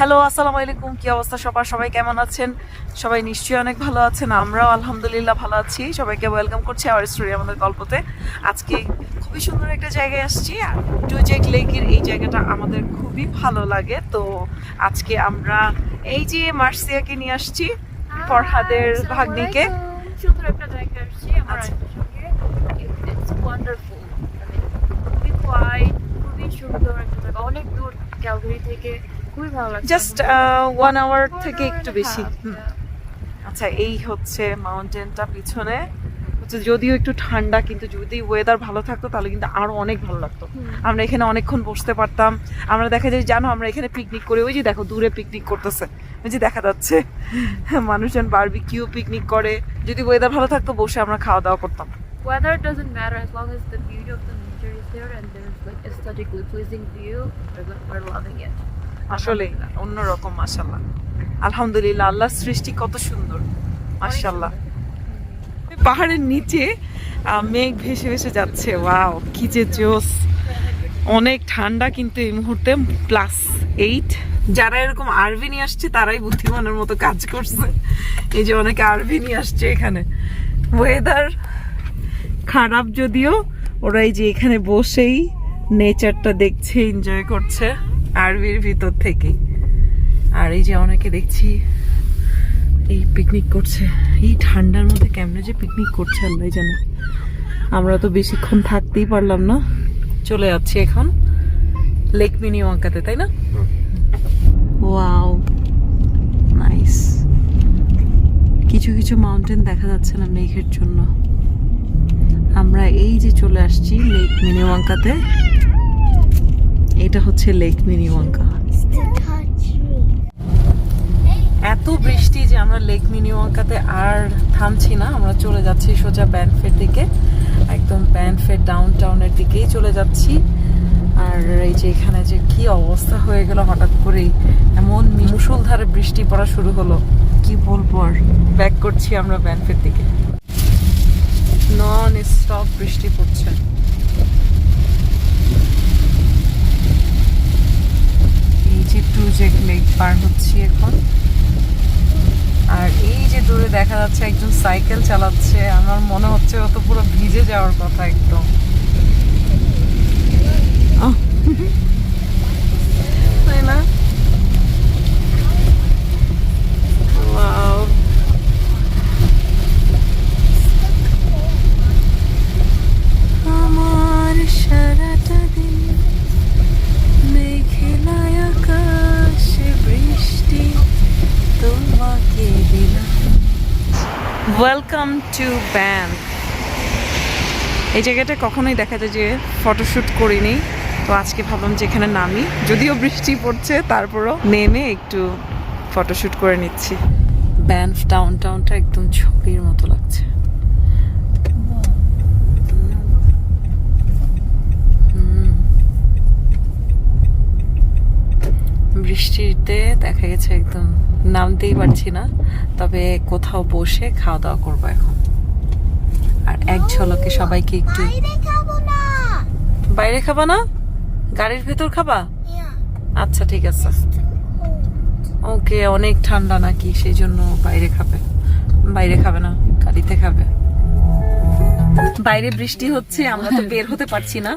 Hello আসসালামু আলাইকুম কি অবস্থা সবার? সবাই কেমন আছেন? সবাই নিশ্চয়ই অনেক ভালো আছেন আমরাও আলহামদুলিল্লাহ ভালো আছি। সবাইকে ওয়েলকাম করছি আওয়ার স্টোরি আমাদের গল্পতে। আজকে খুবই সুন্দর একটা জায়গায় আসছি টুজেক লেকের এই জায়গাটা আমাদের খুবই ভালো লাগে। তো আজকে আমরা এই যে মার্সিয়াকে নিয়ে আসছি ফরহাদের ভাগ্নিকে। সুন্দর একটা জায়গায় আসছি আমার আচ্ছা। আন্টির সঙ্গে। ইটস ওয়ান্ডারফুল খুবই কোয়াইট খুবই সুন্দর একটা জায়গা। অনেক দূর ক্যালগারি থেকে জাস্ট ওয়ান আওয়ার থেকে একটু বেশি আচ্ছা এই হচ্ছে মাউন্টেনটা পিছনে। হচ্ছে যদিও একটু ঠান্ডা কিন্তু যদি ওয়েদার ভালো থাকতো তাহলে কিন্তু আরও অনেক ভালো লাগতো। আমরা এখানে অনেকক্ষণ বসতে পারতাম। আমরা দেখা যায় জানো আমরা এখানে পিকনিক করে। ওই যে দেখো দূরে পিকনিক করতেছে। ওই যে দেখা যাচ্ছে মানুষজন বারবিকিউ পিকনিক করে। যদি ওয়েদার ভালো থাকতো বসে আমরা খাওয়া দাওয়া করতাম। Weather doesn't matter as long as the beauty of the nature is there and there's like aesthetically pleasing view. We're, we're loving it. আসলে অন্যরকম মাশাল্লাহ আলহামদুলিল্লাহ, আল্লাহর সৃষ্টি কত সুন্দর মাশাল্লাহ পাহাড়ের নিচে মেঘ ভেসে ভেসে যাচ্ছে, ওয়াও, কি যে জোস অনেক ঠান্ডা কিন্তু এই মুহূর্তে, প্লাস এইট। যারা এরকম আরভি নিয়ে আসছে, তারাই বুদ্ধিমানের মতো কাজ করছে। এই যে অনেকে আরভি নিয়ে আসছে এখানে। ওয়েদার খারাপ যদিও, ওরা এই যে এখানে বসেই নেচারটা দেখছে এনজয় করছে। আরভির ভিতর থেকেই আর এই যে অনেকে দেখছি এই পিকনিক করছে। এই ঠান্ডার মধ্যে কেমনে যে পিকনিক করছে আল্লাহ জানে। আমরা তো বেশিক্ষণ থাকতেই পারলাম না। চলে যাচ্ছি এখন লেক মিনি ওয়াঙ্কাতে তাই না? ওয়াও নাইস কিছু কিছু মাউন্টেন দেখা যাচ্ছে না মেঘের জন্য। আমরা এই যে চলে আসছি লেক মিনি ওয়াঙ্কাতে এটা হচ্ছে লেক মিনি ওয়াঙ্কা এত বৃষ্টি যে আমরা লেক মিনিওয়াকাতে আর থামছি না, আমরা চলে যাচ্ছি সোজা ব্যানফের দিকে। একদম ব্যানফের ডাউন টাউনের দিকেই চলে যাচ্ছি। আর এই যে এখানে যে কি অবস্থা হয়ে গেল হঠাৎ করেই, এমন মুসুলধারে বৃষ্টি পড়া শুরু হলো। কি বলব আর ব্যাক করছি আমরা ব্যানফের দিকে। নন স্টপ বৃষ্টি পড়ছে এই যে টুজেক লেক পার হচ্ছি এখন। আর এই যে দূরে দেখা যাচ্ছে একজন সাইকেল চালাচ্ছে। আমার মনে হচ্ছে অত তো পুরো ভিজে যাওয়ার কথা একদম। তাই না? ওয়েলকাম টু ব্যান এই জায়গাটা কখনোই দেখা যায় যে ফটোশ্যুট করিনি, তো আজকে ভাবলাম যে এখানে নামি। যদিও বৃষ্টি পড়ছে, তারপরও নেমে একটু ফটোশ্যুট করে নিচ্ছি। ব্যান ডাউন টাউনটা একদম ছবির মতো লাগছে। বৃষ্টিতে দেখা গেছে একদম নামতেই পারছি না তবে কোথাও বসে খাওয়া দাওয়া করব এখন। আর এক ঝলকে সবাইকে একটু বাইরে খাব না। বাইরে খাবা না? গাড়ির ভেতর খাবা? আচ্ছা ঠিক আছে। ওকে অনেক ঠান্ডা নাকি সেই জন্য বাইরে খাবে। বাইরে খাবে না গাড়িতে খাবে। বাইরে বৃষ্টি হচ্ছে আমরা তো বের হতে পারছি না।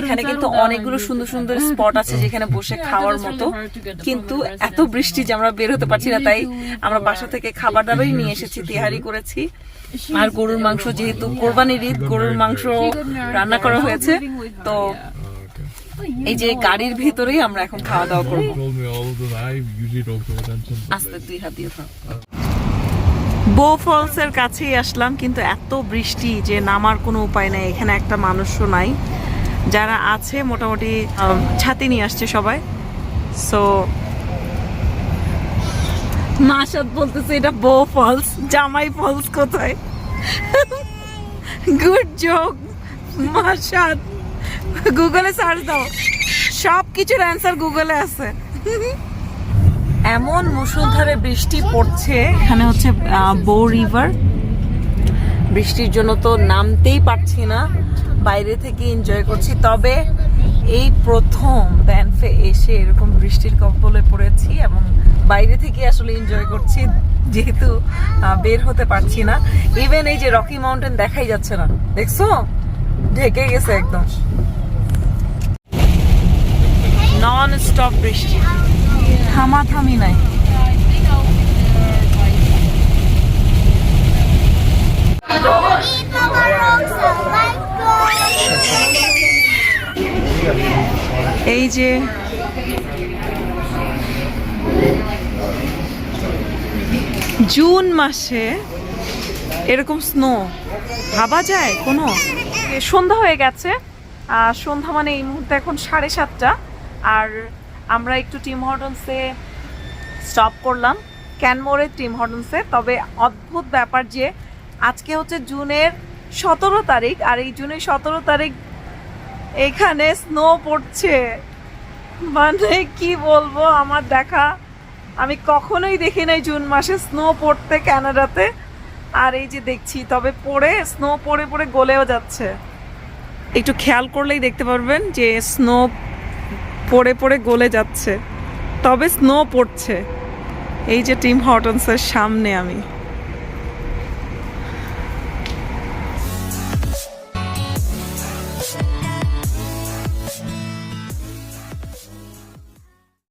এখানে কিন্তু অনেকগুলো সুন্দর সুন্দর স্পট আছে যেখানে বসে খাওয়ার মতো। কিন্তু এত বৃষ্টি যে আমরা বের হতে পারছি না তাই আমরা বাসা থেকে খাবার দাবারই নিয়ে এসেছি তিহারি করেছি। আর গরুর মাংস যেহেতু কোরবানির ঈদ গরুর মাংস রান্না করা হয়েছে। তো এই যে গাড়ির ভিতরেই আমরা এখন খাওয়া দাওয়া করব. আস্তে দুই হাত দিয়ে থাক বো ফলস এর কাছেই আসলাম, কিন্তু এত বৃষ্টি যে নামার কোনো উপায় নাই, এখানে একটা মানুষও নাই। যারা আছে, মোটামুটি ছাতি নিয়ে আসছে সবাই। সো মাসাদ বলতেছে, এটা বো ফলস জামাই ফলস কোথায়? গুড জোক মাসাদ গুগলে সার্চ দাও সব কিছুর অ্যান্সার গুগলে আছে। এমন মুষলধারে বৃষ্টি পড়ছে, এখানে হচ্ছে বো রিভার। বৃষ্টির জন্য তো নামতেই পারছি না, বাইরে থেকে এনজয় করছি। তবে এই প্রথম ব্যানফে এসে এরকম বৃষ্টির কবলে পড়েছি এবং বাইরে থেকে আসলে এনজয় করছি, যেহেতু বের হতে পারছি না। ইভেন এই যে রকি মাউন্টেন দেখাই যাচ্ছে না, দেখছ? ঢেকে গেছে একদম। নন স্টপ বৃষ্টি। থামাথামি নাই। এই যে জুন মাসে এরকম স্নো ভাবা যায় কোনো? সন্ধ্যা হয়ে গেছে সন্ধ্যা মানে এই মুহূর্তে এখন সাড়ে সাতটা, আর আমরা একটু টিম হর্টনসে স্টপ করলাম। ক্যানমোরে টিম হর্টনসে। তবে অদ্ভুত ব্যাপার যে আজকে হচ্ছে জুনের সতেরো তারিখ, আর এই জুনের সতেরো তারিখ এখানে স্নো পড়ছে। মানে কি বলব, আমার দেখা, আমি কখনোই দেখি নাই জুন মাসে স্নো পড়তে ক্যানাডাতে। আর এই যে দেখছি, তবে পড়ে স্নো পড়ে পড়ে গলেও যাচ্ছে। একটু খেয়াল করলেই দেখতে পারবেন যে স্নো পড়ে পড়ে গলে যাচ্ছে। তবে স্নো পড়ছে। এই যে টিম হটন্সের সামনে আমি।